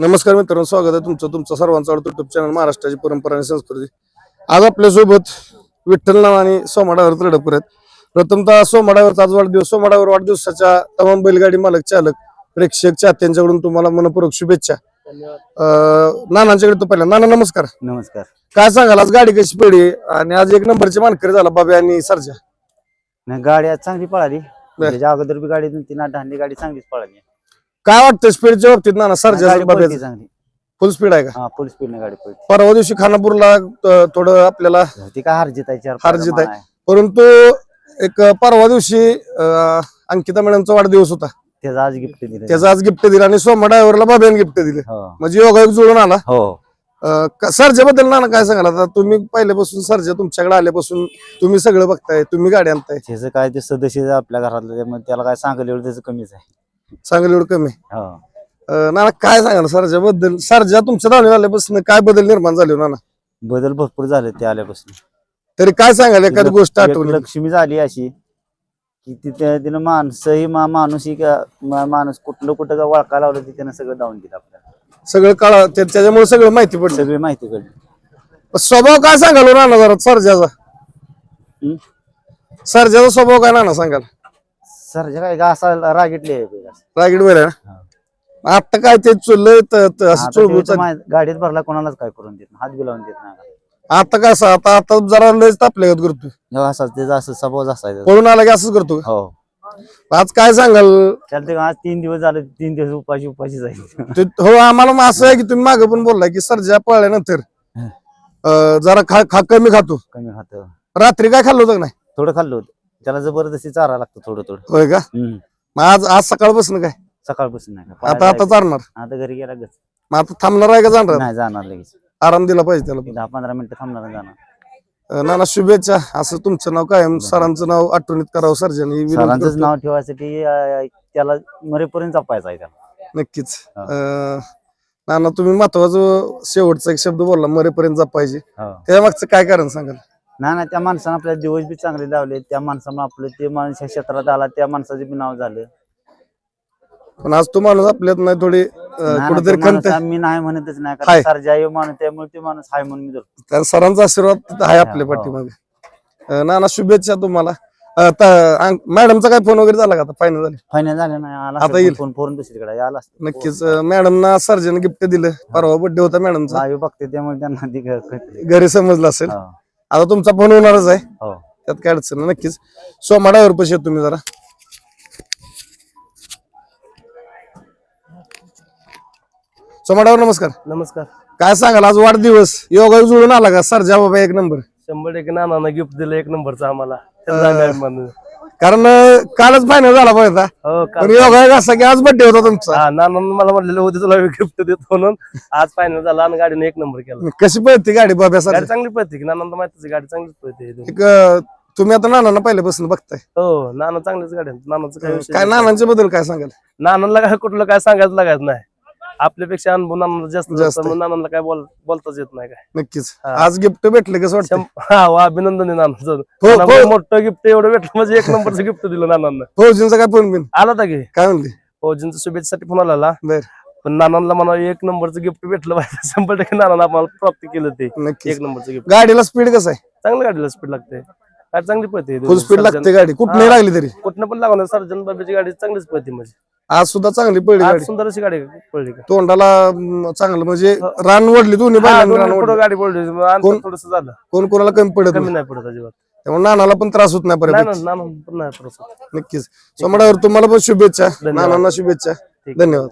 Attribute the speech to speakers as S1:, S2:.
S1: नमस्कार मित्रांनो स्वागत आहे तुमचं तुमचं सर्वांचं आवडतं युट्यूब चॅनल महाराष्ट्राची परंपरा आणि संस्कृती. आज आपल्यासोबत विठ्ठल नाव आणि सोमाडावर तडपर आहेत. प्रथमतः सोमाडावरचा आज वाढदिवस सोमाडावर वाढदिवसाच्या तमाम बैलगाडी मालक चालक प्रेक्षक चाहत्यांच्याकडून तुम्हाला मनपूर्वक शुभेच्छा. अं, नानांच्याकडे तो पहिला. नाना नमस्कार.
S2: नमस्कार.
S1: काय सांगाल आज गाडी कशी पडली? आणि आज एक नंबरचे मानकरी झाला बाबा आणि सरजा.
S2: नाही गाडी आज चांगली पळाली. त्याच्या अगोदर बी गाडी दोन तीन आठ हंडी गाडी चांगलीच पळाली.
S1: काय वाटतं स्पीडच्या बाबतीत
S2: गाडी पळती
S1: बाब्याचं
S2: चांगली.
S1: फुल स्पीड आहे का?
S2: हा फुल स्पीड गाडी पळती.
S1: परवा दिवशी खानापूरला अं, थोडं आपल्याला
S2: ती काय हार जितायची.
S1: परंतु एक परवा दिवशी अं, अंकिता मॅडमचा वाढदिवस होता.
S2: त्याचा आज गिफ्ट दिलं.
S1: त्याचं आज गिफ्ट दिलं आणि सोमा ड्रायव्हरला बाब्याने गिफ्ट दिलं.
S2: हो.
S1: म्हणजे योगायोग जुळून आला.
S2: हो.
S1: सरजा बद्दल ना काय सांगाल? आता तुम्ही पहिल्यापासून सरजा तुमच्याकडे आल्यापासून तुम्ही सगळं बघताय तुम्ही गाडी आणताय.
S2: त्याचं काय ते सदस्य आपल्या घरातलं त्यामुळे त्याला काय सांगायला एवढं त्याचं कमीच आहे.
S1: सांगाल एवढं कमी.
S2: हो.
S1: अं, नाना काय सांगाल सरजा बद्दल सरजा तुमच्या धावणे आल्यापासून काय बदल निर्माण झाले हो नाना?
S2: बदल भरपूर झाले ते आल्यापासून.
S1: तरी काय सांगाल एखादी गोष्ट
S2: एक
S1: आठवली
S2: लक्ष्मी झाली अशी की तिथे तिनं माणसंही मा माणूस ही का मा- माणूस कुठलं कुठं का वळका लावलं ते त्यानं सगळं दावून दिलं आपल्याला.
S1: सगळं काळा त्या- त्याच्यामुळे सगळं माहिती पडलं.
S2: सगळी माहिती कळली
S1: स्वभाव काय सांगाल हो नाना जरा सरजाचा?
S2: हम्म?
S1: सरजाचा स्वभाव काय नाना सांगाल?
S2: सर जे काय असा रागिटले आहे
S1: वेळ
S2: हा.
S1: आता काय ते चुललंय त- त- असं
S2: आता
S1: चुळबुळ
S2: ते
S1: चालली.
S2: मा- गाडीत भरला कोणालाच काय करून देत नाही. हात बी लावून देत नाही
S1: आता कसं आता आता जरा लयच तापल्यागत करतो
S2: जेव्हा असा त्याचा असं स्वभाव असायचा.
S1: पळून आला की असंच करतो? का?
S2: हो.
S1: आज काय सांगाल?
S2: चालते आज तीन दिवस झाले तीन दिवस उपाशी उपाशी जाईल.
S1: ते- हो आम्हाला मग असं आहे की तुम्ही मागे पण बोललाय की सरजा पळल्यानंतर
S2: हं.
S1: अं, जरा खा खा कमी खातो.
S2: कमी खात.
S1: रात्री काय खाल्लं होतं का नाही?
S2: थोडं खाल्लं होतं. त्याला जबरदस्ती चारा लागतो थोडं थोडं.
S1: होय का?
S2: हम्म.
S1: मग आज आज सकाळपासून काय?
S2: सकाळपासून नाही का.
S1: आता
S2: पळायला
S1: आता. चालणार
S2: आता घरी गेला गच
S1: मग आता थांबणार आहे का जाणार?
S2: नाही जाणार लगेच.
S1: आराम दिला पाहिजे त्याला.
S2: दहा पंधरा मिनिटं थांबणार आणि जाणार.
S1: अं, नाना शुभेच्छा. असं तुमचं नाव कायम सरांचं नाव आठवणीत करावं सर्जन ही विनंती
S2: सरांचंच
S1: करतो.
S2: नाव ठेवायसाठी अं, त्याला मरेपर्यंत जपायचं आहे त्याला.
S1: नक्कीच.
S2: हा.
S1: अं, नाना तुम्ही महत्वाचं शेवटचा एक शब्द बोलला मरेपर्यंत जपायचे.
S2: हो.
S1: त्याच्या मागचं काय कारण सांगाल?
S2: नाही ना त्या माणसानं आपल्याला दिवस बी चांगले लावले. त्या माणसामुळे आपलं ते माणूस ह्या क्षेत्रात आला त्या माणसाचं बी नाव झालं.
S1: पण आज तो माणूस आपल्यात नाही थोडी
S2: ना,
S1: कुठेतरी
S2: माणूस
S1: खंत
S2: मी नाही म्हणतच नाही
S1: हाय.
S2: सरजा येऊ माणूस त्यामुळे ते माणूस हाय म्हणून मी धरतो.
S1: सरांचा आशीर्वाद आहे आपल्या
S2: हो.
S1: पाठीमागे. अं, नाना शुभेच्छा तुम्हाला. अं, त- अं, मॅडमचा काय फोन वगैरे झाला का आता? फायनल झाले.
S2: फायनल झालं नाही आला
S1: आता येईल.
S2: फोन फोन दुसरीकडे आला असतं
S1: नक्कीच मॅडमना सर्जन गिफ्ट दिलं. परवा बर्थडे होता मॅडमचा.
S2: लाईव्ह बघते त्यामुळे त्यांना ती ग- कळते.
S1: घरी समजलं असेल.
S2: हो,
S1: आता तुमचा फोन होणारच आहे.
S2: हो.
S1: त्यात काय अडचण नाही. नक्कीच. सोमाडावर पैसे तुम्ही जरा. सोमाडावर नमस्कार.
S3: नमस्कार.
S1: काय सांगाल आज वाढदिवस. योगा जुळून आला का? सरजा बाबा एक नंबर.
S3: शंभर टक्के नानानं गिफ्ट दिलं एक नंबरचं आम्हाला. आम्ही अभिमान.
S1: कारण कालच फायनल झाला पाहिजे.
S3: हो का
S1: पण योगा एक असा की आज बर्थडे होता तुमचा.
S3: हा नानानं मला म्हटलेलं होते तुला गिफ्ट देतो म्हणून. आज फायनल झाला आणि गाडीने एक नंबर केला.
S1: कशी पळते गाडी बाब्या
S3: गाडी
S1: सर
S3: चांगली पळते की नानांना माहितीच आहे, गाडी चांगलीच पळते
S1: एक अं, तुम्ही आता नाना पहिल्यापासून बघताय.
S3: हो नाना चांगलीच गाडी आहे. नानाचं काय विषय
S1: काय. नानांच्या बद्दल काय सांगाल?
S3: नानांना काय कुठलं काय सांगायचं लागायचं नाही. आपल्यापेक्षा अनुभव जास्त
S1: जास्त
S3: असतो, म्हणून नानांना काय बोल बोलताच येत नाही काय.
S1: नक्कीच.
S3: हा.
S1: आज गिफ्ट भेटले कसं वाटतं
S3: हा वा अभिनंदन आहे नानाचं.
S1: हो.
S3: नानांना मोठं गिफ्ट एवढं भेटलं म्हणजे एक नंबरचं गिफ्ट दिलं नानांना.
S1: फौजींचा काय फोन बिन?
S3: आला होता की?
S1: काय म्हणले?
S3: फौजींच्या शुभेच्छेसाठी फोन आला
S1: बर.
S3: पण नानांना मला एक नंबरचं गिफ्ट भेटलं पाहिजे. शंभर टक्के नानांना आम्हाला प्राप्त केलं ते.
S1: नक्कीच.
S3: एक नंबरचं गिफ्ट.
S1: गाडीला स्पीड कसं आहे?
S3: चांगल्या गाडीला स्पीड लागते. गाडी चांगली पळते
S1: फुल स्पीड लागते गाडी.
S3: हा.
S1: लागली तरी.
S3: कुठनं पण लागणार सर्जन बाबीची गाडी चांगलीच पळते म्हणजे.
S1: आज सुद्धा चांगली पडली
S3: आज
S1: गाडी.
S3: सुंदर अशी गाडी पडली का?
S1: तोंडाला अं, चांगलं म्हणजे रान ओढली दोन्ही
S3: हा,
S1: बैलांनी
S3: दोन्ही
S1: रान
S3: पुढं
S1: ओढली.
S3: गाडी पडली. थोडस झालं.
S1: कोण कोणाला कमी पडत
S3: कमी
S1: नाही.
S3: नाही पडत अजिबात.
S1: त्यामुळे नानाला पण त्रास होत नाही
S3: नाही
S1: नक्कीच. सोमवारावर तुम्हाला पण शुभेच्छा. नानांना शुभेच्छा. धन्यवाद.